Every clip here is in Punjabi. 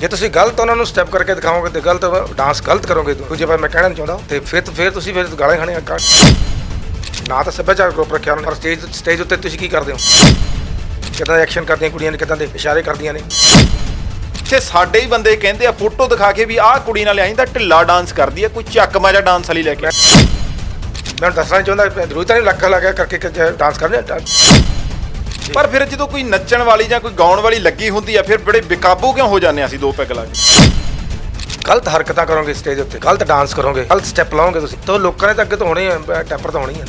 ਜੇ ਤੁਸੀਂ ਗਲਤ ਉਹਨਾਂ ਨੂੰ ਸਟੈਪ ਕਰਕੇ ਦਿਖਾਓਗੇ ਤੇ ਗਲਤ ਡਾਂਸ ਗਲਤ ਕਰੋਗੇ ਦੂਜੇ ਪਾਸੇ ਮੈਂ ਕਹਿਣਾ ਨਹੀਂ ਚਾਹੁੰਦਾ। ਤੇ ਫਿਰ ਫਿਰ ਤੁਸੀਂ ਫਿਰ ਗਾਲਾਂ ਖਾਣੀਆਂ ਕਰ ਨਾ ਤਾਂ ਸੱਭਿਆਚਾਰ ਗਰੁੱਪ ਰੱਖਿਆ ਉਹਨਾਂ ਪਰ ਸਟੇਜ ਸਟੇਜ ਉੱਤੇ ਤੁਸੀਂ ਕੀ ਕਰਦੇ ਹੋ? ਕਿੱਦਾਂ ਐਕਸ਼ਨ ਕਰਦੀਆਂ ਕੁੜੀਆਂ ਨੇ ਕਿੱਦਾਂ ਦੇ ਇਸ਼ਾਰੇ ਕਰਦੀਆਂ ਨੇ? ਇੱਥੇ ਸਾਡੇ ਹੀ ਬੰਦੇ ਕਹਿੰਦੇ ਆ ਫੋਟੋ ਦਿਖਾ ਕੇ ਵੀ ਆਹ ਕੁੜੀ ਨਾਲ ਆਈ ਤਾਂ ਢਿੱਲਾ ਡਾਂਸ ਕਰਦੀ ਆ ਕੋਈ ਚੱਕਮਾ ਜਾਂ ਡਾਂਸ ਵਾਲੀ ਲੈ ਕੇ। ਮੈਂ ਦੱਸਣਾ ਚਾਹੁੰਦਾ ਜ਼ਰੂਰਤ ਨਹੀਂ ਲੱਖ ਲਾ ਕੇ ਕਰਕੇ ਡਾਂਸ ਕਰਨੇ ਪਰ ਫਿਰ ਜਦੋਂ ਕੋਈ ਨੱਚਣ ਵਾਲੀ ਜਾਂ ਕੋਈ ਗਾਉਣ ਵਾਲੀ ਲੱਗੀ ਹੁੰਦੀ ਆ ਫਿਰ ਬੜੇ ਬੇਕਾਬੂ ਕਿਉਂ ਹੋ ਜਾਂਦੇ ਆ ਅਸੀਂ ਦੋ ਪੈਗ ਲਾ ਕੇ? ਗਲਤ ਹਰਕਤਾਂ ਕਰੋਗੇ ਸਟੇਜ ਉੱਤੇ ਗਲਤ ਡਾਂਸ ਕਰੋਗੇ ਗਲਤ ਸਟੈਪ ਲਾਓਗੇ ਤੁਸੀਂ। ਤਾਂ ਲੋਕਾਂ ਨੇ ਤਾਂ ਅੱਗੇ ਤੋਂ ਹੋਣੇ ਆ ਟੈਂਪਰ ਤਾਂ ਹੋਣੀ ਆ।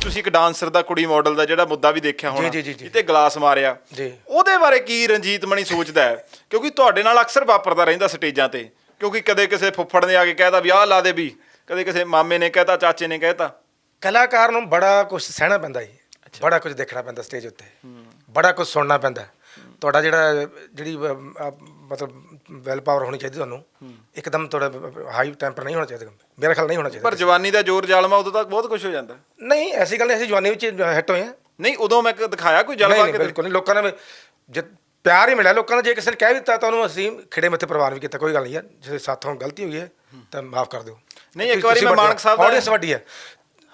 ਤੁਸੀਂ ਇੱਕ ਡਾਂਸਰ ਦਾ ਕੁੜੀ ਮਾਡਲ ਦਾ ਜਿਹੜਾ ਮੁੱਦਾ ਵੀ ਦੇਖਿਆ ਹੋਣਾ ਜੀ, ਜੀ, ਜੀ। ਜਿੱਤੇ ਗਲਾਸ ਮਾਰਿਆ। ਜੀ। ਉਹਦੇ ਬਾਰੇ ਕੀ ਰਣਜੀਤ ਮਣੀ ਸੋਚਦਾ ਹੈ? ਕਿਉਂਕਿ ਤੁਹਾਡੇ ਨਾਲ ਅਕਸਰ ਵਾਪਰਦਾ ਰਹਿੰਦਾ ਸਟੇਜਾਂ ਤੇ। ਕਿਉਂਕਿ ਕਦੇ ਕਿਸੇ ਫੁੱਫੜ ਨੇ ਆ ਕੇ ਕਹਿਤਾ ਵੀ ਆਹ ਲਾ ਦੇ ਵੀ ਕਦੇ ਕਿਸੇ ਮਾਮੇ ਨੇ ਕਹਿਤਾ ਚਾਚੇ ਨੇ ਕਹਿਤਾ। ਕਲਾਕਾਰ ਨੂੰ ਬੜਾ ਕੁਝ ਸਹਿਣਾ ਪੈਂਦਾ ਜੀ। ਬੜਾ ਕੁਝ ਦੇਖਣਾ ਪੈਂਦਾ ਸਟੇਜ ਉੱਤੇ। ਬੜਾ ਕੁਝ ਸੁਣਨਾ ਪੈਂਦਾ। ਤੁਹਾਡਾ ਜਿਹੜਾ ਜਿਹੜੀ ਮਤਲਬ ਵੈਲ ਪਾਵਰ ਹੋਣੀ ਚਾਹੀਦੀ ਤੁਹਾਨੂੰ ਇੱਕਦਮ ਤੁਹਾਡਾ ਹਾਈ ਟੈਂਪਰ ਨਹੀਂ ਹੋਣਾ ਚਾਹੀਦਾ। ਮੇਰਾ ਖਿਆਲ ਨਹੀਂ ਹੋਣਾ ਚਾਹੀਦਾ ਪਰ ਜਵਾਨੀ ਦਾ ਜ਼ੋਰ ਜ਼ਾਲਮਾ ਉਦੋਂ ਤੱਕ ਬਹੁਤ ਕੁਝ ਹੋ ਜਾਂਦਾ। ਨਹੀਂ ਐਸੀ ਗੱਲ ਨਹੀਂ ਅਸੀਂ ਜਵਾਨੀ ਵਿੱਚ ਹਿੱਟ ਹੋਏ ਆ ਨਹੀਂ ਉਦੋਂ ਮੈਂ ਦਿਖਾਇਆ ਕੋਈ ਜਲਵਾ ਨਹੀਂ ਕੇ ਬਿਲਕੁਲ ਨਹੀਂ ਲੋਕਾਂ ਨੇ ਜੇ ਪਿਆਰ ਹੀ ਮਿਲਿਆ ਲੋਕਾਂ ਨੇ ਜੇ ਕਿਸੇ ਨੇ ਕਹਿ ਦਿੱਤਾ ਤੁਹਾਨੂੰ ਅਸੀਂ ਖਿੜੇ ਮੱਥੇ ਪ੍ਰਵਾਨ ਵੀ ਕੀਤਾ। ਕੋਈ ਗੱਲ ਨਹੀਂ ਯਾਰ ਜੇ ਸਾਥੋਂ ਗਲਤੀ ਹੋਈ ਹੈ ਤਾਂ ਮਾਫ ਕਰ ਦਿਓ। ਨਹੀਂ, ਇੱਕ ਵਾਰੀ ਮੈਂ ਮਾਨਕ ਸਾਹਿਬ ਦਾ- ਆਡੀਅנס ਵੱਡੀ ਹੈ।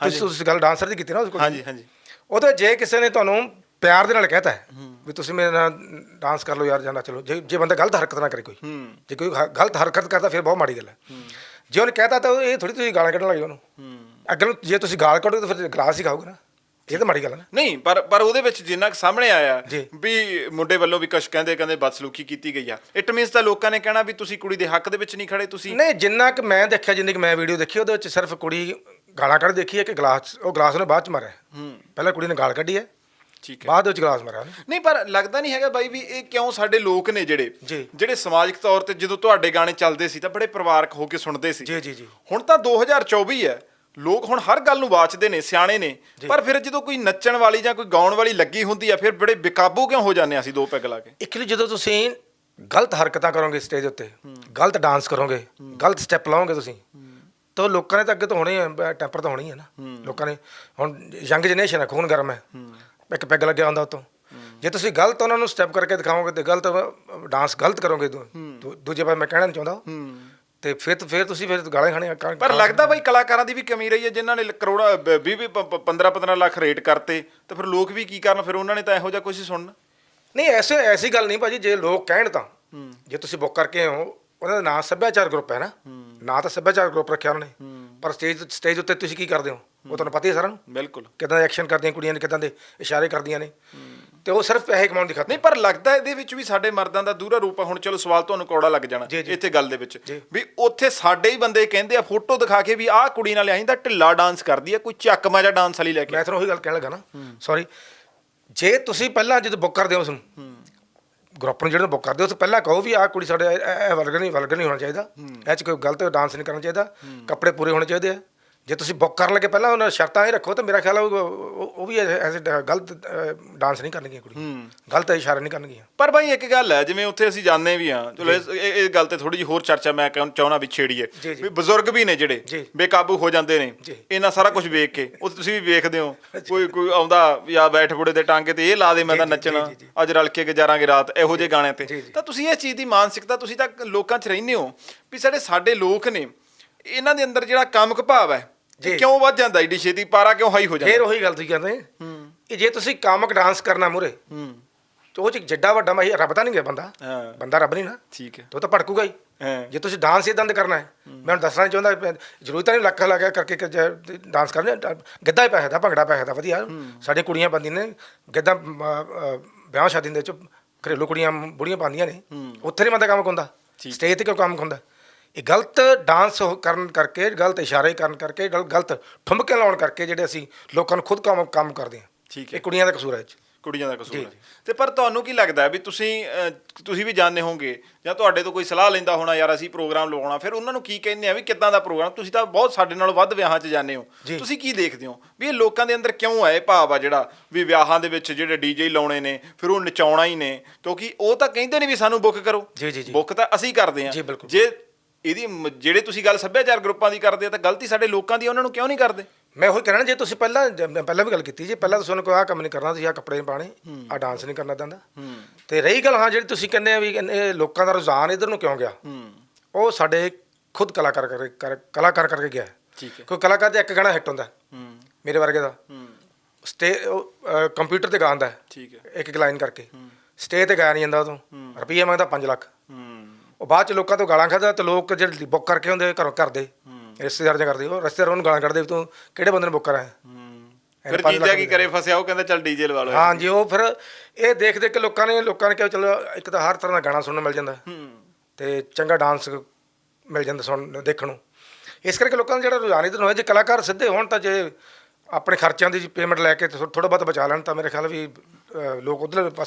ਤੁਸੀਂ ਤੁਸੀਂ ਗੱਲ ਡਾਂਸਰ ਦੀ ਕੀਤੀ ਨਾ ਉਸ ਕੋਲ? ਹਾਂਜੀ ਹਾਂਜੀ। ਉਹਦੇ ਜੇ ਕਿਸੇ ਨੇ ਤੁਹਾਨੂੰ ਪਿਆਰ ਦੇ ਨਾਲ ਕਹਿਤਾ ਹੈ ਵੀ ਤੁਸੀਂ ਮੇਰੇ ਨਾਲ ਡਾਂਸ ਕਰ ਲਓ ਯਾਰ ਜਾਂ ਚਲੋ ਜੇ ਜੇ ਬੰਦਾ ਗਲਤ ਹਰਕਤ ਨਾ ਕਰੇ ਕੋਈ। ਜੇ ਕੋਈ ਗਲਤ ਹਰਕਤ ਕਰਦਾ ਫਿਰ ਬਹੁਤ ਮਾੜੀ ਗੱਲ ਹੈ। ਜੇ ਉਹਨੇ ਕਹਿਤਾ ਤਾਂ ਇਹ ਥੋੜੀ ਤੁਸੀਂ ਗਾਲਾਂ ਕੱਢਣ ਲੱਗੇ ਉਹਨੂੰ। ਅੱਗੇ ਨੂੰ ਜੇ ਤੁਸੀਂ ਗਾਲ ਕੱਢੋਗੇ ਤਾਂ ਫਿਰ ਗਲਾਸ ਹੀ ਖਾਓਗੇ ਨਾ। ਇਹ ਤਾਂ ਮਾੜੀ ਗੱਲ ਹੈ ਨਹੀਂ ਪਰ ਪਰ ਉਹਦੇ ਵਿੱਚ ਜਿੰਨਾ ਕੁ ਸਾਹਮਣੇ ਆਇਆ। ਵੀ ਮੁੰਡੇ ਵੱਲੋਂ ਵੀ ਕੁਛ ਕਹਿੰਦੇ ਕਹਿੰਦੇ ਬਦਸਲੂਕੀ ਕੀਤੀ ਗਈ ਆ। ਇਟ ਮੀਨਸ ਤਾਂ ਲੋਕਾਂ ਨੇ ਕਹਿਣਾ ਵੀ ਤੁਸੀਂ ਕੁੜੀ ਦੇ ਹੱਕ ਦੇ ਵਿੱਚ ਨਹੀਂ ਖੜੇ ਤੁਸੀਂ ਨਹੀਂ ਜਿੰਨਾ ਕਿ ਮੈਂ ਦੇਖਿਆ ਜਿੰਨੀ ਕਿ ਮੈਂ ਵੀਡੀਓ ਦੇਖੀ ਉਹਦੇ ਵਿੱਚ ਸਿਰਫ ਕੁੜੀ ਗਾਲਾਂ ਕੱਢ ਦੇਖੀ ਹੈ ਕਿ ਗਲਾਸ ਉਹ ਗਲਾਸ ਉਹਨੇ ਬਾਅਦ ਚ ਮਾਰਿਆ। ਪਹਿਲਾਂ ਕੁੜੀ ਨੇ ਗਾਲ ਕੱਢੀ ਹੈ ਠੀਕ ਹੈ। ਬਾਅਦ ਵਿੱਚ ਗਲਾਸ ਮਾਰਿਆ ਉਹਨੇ। ਨਹੀਂ ਪਰ ਲੱਗਦਾ ਨਹੀਂ ਹੈਗਾ ਬਾਈ ਵੀ ਇਹ ਕਿਉਂ ਸਾਡੇ ਲੋਕ ਨੇ ਜਿਹੜੇ ਜੀ। ਜਿਹੜੇ ਸਮਾਜਿਕ ਤੌਰ ਤੇ ਜਦੋਂ ਤੁਹਾਡੇ ਗਾਣੇ ਚੱਲਦੇ ਸੀ ਤਾਂ ਬੜੇ ਪਰਿਵਾਰਕ ਹੋ ਕੇ ਸੁਣਦੇ ਸੀ। ਜੀ ਜੀ ਜੀ। ਹੁਣ ਤਾਂ 2024 ਹੈ ਲੋਕ ਹੁਣ ਹਰ ਗੱਲ ਨੂੰ ਵਾਚਦੇ ਨੇ ਸਿਆਣੇ ਨੇ। ਪਰ ਫਿਰ ਜਦੋਂ ਕੋਈ ਨੱਚਣ ਵਾਲੀ ਜਾਂ ਕੋਈ ਗਾਉਣ ਵਾਲੀ ਲੱਗੀ ਹੁੰਦੀ ਆ ਫਿਰ ਬੜੇ ਬੇਕਾਬੂ ਕਿਉਂ ਹੋ ਜਾਂਦੇ ਆ ਅਸੀਂ ਦੋ ਪੈਗ ਲਾ ਕੇ? ਇਕਲੀ ਜਦੋਂ ਤੁਸੀਂ ਗਲਤ ਹਰਕਤਾਂ ਕਰੋਗੇ ਸਟੇਜ ਉੱਤੇ ਗਲਤ ਡਾਂਸ ਕਰੋਗੇ ਗਲਤ ਸਟੈਪ ਲਾਓਗੇ ਤੁਸੀਂ ਤਾਂ ਲੋਕਾਂ ਨੇ ਤਾਂ ਅੱਗੇ ਤੋਂ ਹੋਣੇ ਆ ਟੈਂਪਰ ਤਾਂ ਹੋਣੀ ਹੈ ਨਾ। ਲੋਕਾਂ ਨੇ ਹੁਣ ਯੰਗ ਜਨਰੇਸ਼ਨ ਹੈ ਖੂਨ ਗਰਮ ਹੈ। ਇੱਕ ਪੈਗ ਲੱਗਿਆ ਹੁੰਦਾ ਉਤੋਂ। ਜੇ ਤੁਸੀਂ ਗਲਤ ਉਹਨਾਂ ਨੂੰ ਸਟੈਪ ਕਰਕੇ ਦਿਖਾਓਗੇ ਤੇ ਗਲਤ ਡਾਂਸ ਗਲਤ ਕਰੋਗੇ ਦੂਜੇ ਪਾਸੇ ਮੈਂ ਕਹਿਣਾ ਨਹੀਂ ਚਾਹੁੰਦਾ। ਤੇ ਫਿਰ ਫਿਰ ਤੁਸੀਂ ਫਿਰ ਗਾਲਾਂ ਕਰ- ਪਰ ਲੱਗਦਾ ਬਾਈ ਕਲਾਕਾਰਾਂ ਦੀ ਵੀ ਕਮੀ ਰਹੀ ਹੈ ਜਿਨ੍ਹਾਂ ਨੇ ਕਰੋੜਾ 20 15 15 ਲੱਖ ਰੇਟ ਕਰਤੇ ਤੇ ਫਿਰ ਲੋਕ ਵੀ ਕੀ ਕਰਨ ਫਿਰ ਉਹਨਾਂ ਨੇ ਤਾਂ ਇਹੋ ਜਿਹਾ ਕੁਝ ਸੁਣਨਾ। ਨਹੀਂ ਐਸੇ ਐਸੀ ਗੱਲ ਨਹੀਂ ਭਾਜੀ ਜੇ ਲੋਕ ਕਹਿਣ ਤਾਂ। ਜੇ ਤੁਸੀਂ ਬੁੱਕ ਕਰਕੇ ਹੋ ਉਹਨਾਂ ਦਾ ਨਾਂ ਸੱਭਿਆਚਾਰ ਗਰੁੱਪ ਹੈ ਨਾ। ਨਾਂ ਤਾਂ ਸੱਭਿਆਚਾਰ ਗਰੁੱਪ ਰੱਖਿਆ ਉਹਨਾਂ ਨੇ। ਪਰ ਸਟੇਜ ਸਟੇਜ ਉੱਤੇ ਤੁਸੀਂ ਕੀ ਕਰਦੇ ਹੋ? ਉਹ ਤੁਹਾਨੂੰ ਪਤਾ ਹੀ ਹੈ ਸਾਰਿਆਂ ਨੂੰ। ਬਿਲਕੁਲ। ਕਿਦਾਂ ਦੇ ਐਕਸ਼ਨ ਕਰਦੀਆਂ ਕੁੜੀਆਂ ਨੇ ਕਿਦਾਂ ਦੇ ਇਸ਼ਾਰੇ ਕਰਦੀਆਂ ਨੇ। ਤੇ ਉਹ ਸਿਰਫ ਪੈਸੇ ਕਮਾਉਣ ਦੀ ਖਾਤਰ। ਨਹੀਂ ਪਰ ਲੱਗਦਾ ਇਹਦੇ ਵਿੱਚ ਵੀ ਸਾਡੇ ਮਰਦਾਂ ਦਾ ਦੂਰਾ ਰੂਪ ਆ। ਹੁਣ ਚਲੋ ਸਵਾਲ ਤੁਹਾਨੂੰ ਕੌੜਾ ਲੱਗ ਜਾਣਾ। ਇੱਥੇ ਗੱਲ ਦੇ ਵਿੱਚ। ਵੀ ਉੱਥੇ ਸਾਡੇ ਹੀ ਬੰਦੇ ਕਹਿੰਦੇ ਆ ਫੋਟੋ ਦਿਖਾ ਕੇ ਵੀ ਆਹ ਕੁੜੀ ਨਾਲ ਆਈ ਤਾਂ ਢਿੱਲਾ ਡਾਂਸ ਕਰਦੀ ਆ ਕੋਈ ਚੱਕਮਾ ਜਾਂ ਡਾਂਸ ਵਾਲੀ ਲੈ ਕੇ। ਮੈਂ ਤੁਹਾਨੂੰ ਉਹੀ ਗੱਲ ਕਹਿਣ ਲੱਗਾ ਨਾ। ਸੌਰੀ ਜੇ ਤੁਸੀਂ ਪਹਿਲਾਂ ਜਦੋਂ ਬੁੱਕ ਕਰਦੇ ਹੋ ਉਸ ਨੂੰ ਗਰੁੱਪ ਨੂੰ ਜਿਹੜਾ ਬੁੱਕ ਕਰਦੇ ਉਸ ਤੋਂ ਪਹਿਲਾਂ ਕਹੋ ਵੀ ਆਹ ਕੁੜੀ ਸਾਡੇ ਇਹ- ਵਰਗ ਨਹੀਂ ਵਰਗ ਨਹੀਂ ਹੋਣਾ ਚਾਹੀਦਾ। ਇਹ ਚ ਕੋਈ ਗਲਤ ਡਾਂਸ ਨਹੀਂ ਕਰਨਾ ਚਾਹੀਦਾ। ਕੱਪੜੇ ਪੂਰੇ ਹੋਣੇ ਚਾਹੀਦੇ ਆ। ਜੇ ਤੁਸੀਂ ਬੁੱਕ ਕਰਨ ਲੱਗੇ ਪਹਿਲਾਂ ਉਹਨਾਂ ਸ਼ਰਤਾਂ ਇਹ ਰੱਖੋ ਤਾਂ ਮੇਰਾ ਖਿਆਲ ਆ ਉਹ ਵੀ ਐਸੇ ਗਲਤ ਡਾਂਸ ਨਹੀਂ ਕਰਨਗੀਆਂ ਕੁੜੀ ਗਲਤ ਇਸ਼ਾਰੇ ਨਹੀਂ ਕਰਨਗੀਆਂ ਪਰ ਬਾਈ ਇੱਕ ਗੱਲ ਹੈ ਜਿਵੇਂ ਉੱਥੇ ਅਸੀਂ ਜਾਂਦੇ ਵੀ ਆ ਚਲੋ ਇਹ ਇਹ ਗੱਲ ਤੇ ਥੋੜੀ ਜਿਹੀ ਹੋਰ ਚਰਚਾ ਮੈਂ ਚਾਹੁੰਦਾ ਵੀ ਛੇੜੀਏ। ਵੀ ਬਜ਼ੁਰਗ ਵੀ ਨੇ ਜਿਹੜੇ। ਬੇਕਾਬੂ ਹੋ ਜਾਂਦੇ ਨੇ। ਇਹਨਾਂ ਸਾਰਾ ਕੁਝ ਵੇਖ ਕੇ ਉਹ ਤੁਸੀਂ ਵੀ ਵੇਖਦੇ ਹੋ ਕੋਈ ਕੋਈ ਆਉਂਦਾ ਜਾਂ ਬੈਠ ਬੁੜੇ ਦੇ ਟਾਂਗੇ ਤੇ ਇਹ ਲਾ ਦੇ ਮੈਂ ਤਾਂ ਨੱਚਣਾ। ਅੱਜ ਰਲ ਕੇ ਗੁਜ਼ਾਰਾਂਗੇ ਰਾਤ ਇਹੋ ਜਿਹੇ ਗਾਣੇ ਤੇ। ਤਾਂ ਤੁਸੀਂ ਇਸ ਚੀਜ਼ ਦੀ ਮਾਨਸਿਕਤਾ ਤੁਸੀਂ ਤਾਂ ਲੋਕਾਂ 'ਚ ਰਹਿੰਦੇ ਹੋ ਵੀ ਸਾਡੇ ਸਾਡੇ ਲੋਕ ਨੇ ਇਹਨਾਂ ਦੇ ਅੰਦਰ ਜਿਹੜਾ ਕਾਮਕ ਭਾਵ ਹੈ ਜੀ। ਕਿਉਂ ਵੱਧ ਜਾਂਦਾ? ਏਡੀ ਛੇਤੀ ਪਾਰਾ ਕਿਉਂ ਹਾਈ ਹੋ ਜਾਂਦਾ? ਫੇਰ ਉਹੀ ਗੱਲ ਤੁਸੀਂ ਕਹਿੰਦੇ। ਕਿ ਜੇ ਤੁਸੀਂ ਕਾਮਕ ਡਾਂਸ ਕਰਨਾ ਮੂਰੇ ਹੂੰ। ਤੇ ਉਹ ਚ ਜੱਡਾ ਵੱਡਾ ਮੈਂ ਰੱਬ ਤਾਂ ਨਹੀਂ ਗਿਆ ਬੰਦਾ। ਹਾਂ। ਬੰਦਾ ਰੱਬ ਨਹੀਂ ਨਾ। ਠੀਕ ਹੈ। ਤੇ ਉਹ ਤਾਂ ਭੜਕੂਗਾ ਹੀ। ਹਾਂ। ਜੇ ਤੁਸੀਂ ਡਾਂਸ ਇਦਾਂ ਦਾ ਕਰਨਾ ਹੈ ਮੈਂ ਦੱਸਣਾ ਚਾਹੁੰਦਾ ਵੀ ਜ਼ਰੂਰਤ ਨਹੀਂ ਲੱਖ ਲਾ ਕੇ ਕਰਕੇ ਡਾਂਸ ਕਰਨਾ ਗਿੱਧਾ ਹੀ ਪੈਸੇ ਦਾ ਭੰਗੜਾ ਪੈਸੇ ਦਾ ਵਧੀਆ। ਸਾਡੀਆਂ ਕੁੜੀਆਂ ਪਾਉਂਦੀਆਂ ਨੇ ਗਿੱਧਾ ਵਿਆਹ ਸ਼ਾਦੀ ਦੇ ਵਿੱਚ ਘਰੇਲੂ ਕੁੜੀਆਂ ਬੁੜੀਆਂ ਪਾਉਂਦੀਆਂ ਨੇ। ਉੱਥੇ ਨਹੀਂ ਬੰਦਾ ਕੰਮ ਹੁੰਦਾ ਸਟੇਜ ਤੇ ਕਿਉਂ ਕੰਮ ਹੁੰਦਾ ਇਹ ਗਲਤ ਡਾਂਸ ਕਰਨ ਕਰਕੇ ਗਲਤ ਇਸ਼ਾਰੇ ਕਰਨ ਕਰਕੇ ਗਲ- ਗਲਤ ਠੁਮਕੇ ਲਾਉਣ ਕਰਕੇ ਜਿਹੜੇ ਅਸੀਂ ਲੋਕਾਂ ਨੂੰ ਖੁਦ ਕੰਮ ਕੰਮ ਕਰਦੇ ਹਾਂ। ਠੀਕ ਹੈ। ਇਹ ਕੁੜੀਆਂ ਦਾ ਕਸੂਰ ਹੈ 'ਚ। ਕੁੜੀਆਂ ਦਾ ਕਸੂਰ ਜੀ, ਹੈ। ਤੇ ਪਰ ਤੁਹਾਨੂੰ ਕੀ ਲੱਗਦਾ ਵੀ ਤੁਸੀਂ ਤੁਸੀਂ ਵੀ ਜਾਣਦੇ ਹੋਵੋਗੇ ਜਾਂ ਤੁਹਾਡੇ ਤੋਂ ਕੋਈ ਸਲਾਹ ਲੈਂਦਾ ਹੋਣਾ ਯਾਰ ਅਸੀਂ ਪ੍ਰੋਗਰਾਮ ਲਵਾਉਣਾ। ਫਿਰ ਉਹਨਾਂ ਨੂੰ ਕੀ ਕਹਿੰਦੇ ਆ ਵੀ ਕਿੱਦਾਂ ਦਾ ਪ੍ਰੋਗਰਾਮ? ਤੁਸੀਂ ਤਾਂ ਬਹੁਤ ਸਾਡੇ ਨਾਲੋਂ ਵੱਧ ਵਿਆਹਾਂ 'ਚ ਜਾਂਦੇ ਹੋ। ਜੀ। ਤੁਸੀਂ ਕੀ ਦੇਖਦੇ ਹੋ? ਵੀ ਇਹ ਲੋਕਾਂ ਦੇ ਅੰਦਰ ਕਿਉਂ ਆਏ ਭਾਵ ਆ ਜਿਹੜਾ ਵੀ ਵਿਆਹਾਂ ਦੇ ਵਿੱਚ ਜਿਹੜੇ ਡੀਜੇ ਲਾਉਣੇ ਨੇ ਫਿਰ ਉਹ ਨਚਾਉਣਾ ਹੀ ਨੇ? ਕਿਉਂਕਿ ਉਹ ਤਾਂ ਕਹਿੰਦੇ ਨੇ ਵੀ ਸਾਨੂੰ ਬੁੱਕ ਕਰੋ। ਜੀ, ਜੀ, ਜੀ। ਬੁੱਕ ਤਾਂ ਅਸੀਂ ਕਰਦੇ ਜੀ, ਬਿਲਕੁਲ। ਜੇ ਇਹਦੀ ਮ- ਜਿਹੜੇ ਤੁਸੀਂ ਗੱਲ ਸੱਭਿਆਚਾਰ ਗਰੁੱਪਾਂ ਦੀ ਕਰਦੇ ਆ ਤਾਂ ਗਲਤੀ ਸਾਡੇ ਲੋਕਾਂ ਦੀ ਆ, ਉਹਨਾਂ ਨੂੰ ਕਿਉਂ ਨਹੀਂ ਕਰਦੇ? ਮੈਂ ਉਹੀ ਕਹਿਣਾ ਜੇ ਤੁਸੀਂ ਪਹਿਲਾਂ ਜ- ਮੈਂ ਪਹਿਲਾਂ ਵੀ ਗੱਲ ਕੀਤੀ ਜੀ ਪਹਿਲਾਂ ਤੁਸੀਂ ਉਹਨੂੰ ਆਹ ਕੰਮ ਨਹੀਂ ਕਰਨਾ ਤੁਸੀਂ ਆਹ ਕੱਪੜੇ ਨਹੀਂ ਪਾਣੇ ਆਹ ਡਾਂਸ ਨਹੀਂ ਕਰਨਾ ਦੰਦਾ। ਤੇ ਰਹੀ ਗੱਲ ਹਾਂ ਜਿਹੜੀ ਤੁਸੀਂ ਕਹਿੰਦੇ ਆ ਵੀ ਇਹ ਲੋਕਾਂ ਦਾ ਰੁਝਾਨ ਇਧਰ ਨੂੰ ਕਿਉਂ ਗਿਆ? ਉਹ ਸਾਡੇ ਖੁਦ ਕਲਾਕਾਰ ਕਰ ਕਰ- ਕਲਾਕਾਰ ਕਰਕੇ ਗਿਆ। ਹੈ। ਠੀਕ ਹੈ। ਕੋਈ ਕਲਾਕਾਰ ਦਾ ਇੱਕ ਗਾਣਾ ਹਿੱਟ ਹੁੰਦਾ। ਹੂੰ। ਮੇਰੇ ਵਰਗੇ ਦਾ। ਸਟੇ ਕੰਪਿਊਟਰ ਤੇ ਗਾਉਂਦਾ। ਹੈ, ਠੀਕ ਹੈ। ਇੱਕ ਇੱਕ ਲਾਈਨ ਕਰਕੇ। ਸਟੇ ਤੇ ਗਾਇਆ ਨਹੀਂ ਜਾਂਦਾ ਉਦੋਂ। ਰੁਪਈਆ ਮੰਗਦਾ 5 ਲੱਖ। ਉਹ ਬਾਅਦ ਚ ਲੋਕਾਂ ਤੋਂ ਗਾਲਾਂ ਖਾਦਾ ਤੇ ਲੋਕ ਜਿਹੜੇ ਬੁੱਕ ਕਰਕੇ ਹੁੰਦੇ ਘਰੋਂ ਕਰਦੇ ਰਿਸ਼ਤੇਦਾਰ ਜਾਂ ਕਰਦੇ ਉਹ ਰਿਸ਼ਤੇਦਾਰ ਉਹਨੂੰ ਗਾਲਾਂ ਕੱਢਦੇ ਵੀ ਤੂੰ ਕਿਹੜੇ ਬੰਦੇ ਨੂੰ ਬੁੱਕ ਕਰਾਇਆ ਫਿਰ ਜੀਜਾ ਕੀ ਕਰੇ ਫਸਿਆ ਉਹ ਕਹਿੰਦਾ ਚੱਲ ਡੀਜੇ ਲਵਾ ਲਓ ਹਾਂ ਜੀ ਉਹ ਫਿਰ ਇਹ ਦੇਖ ਦੇਖ ਕੇ ਲੋਕਾਂ ਨੇ ਲੋਕਾਂ ਨੇ ਕਿਹਾ ਚਲੋ ਇੱਕ ਤਾਂ ਹਰ ਤਰ੍ਹਾਂ ਦਾ ਗਾਣਾ ਸੁਣਨ ਮਿਲ ਜਾਂਦਾ। ਹੂੰ। ਤੇ ਚੰਗਾ ਡਾਂਸ ਮਿਲ ਜਾਂਦਾ ਸੁਣ ਦੇਖਣ ਨੂੰ। ਇਸ ਕਰਕੇ ਲੋਕਾਂ ਦਾ ਜਿਹੜਾ ਰੁਝਾਨ ਇਧਰ ਹੋਇਆ ਜੇ ਕਲਾਕਾਰ ਸਿੱਧੇ ਹੋਣ ਤਾਂ ਜੇ ਆਪਣੇ ਖਰਚਿਆਂ ਦੀ ਪੇਮੈਂਟ ਲੈ ਕੇ ਥੋੜਾ ਬਹੁਤ ਬਚਾ ਲੈਣ ਤਾਂ ਮੇਰੇ ਖਿਆਲ ਵੀ ਲੋਕ ਉਧਰਲੇ ਪਾਸੇ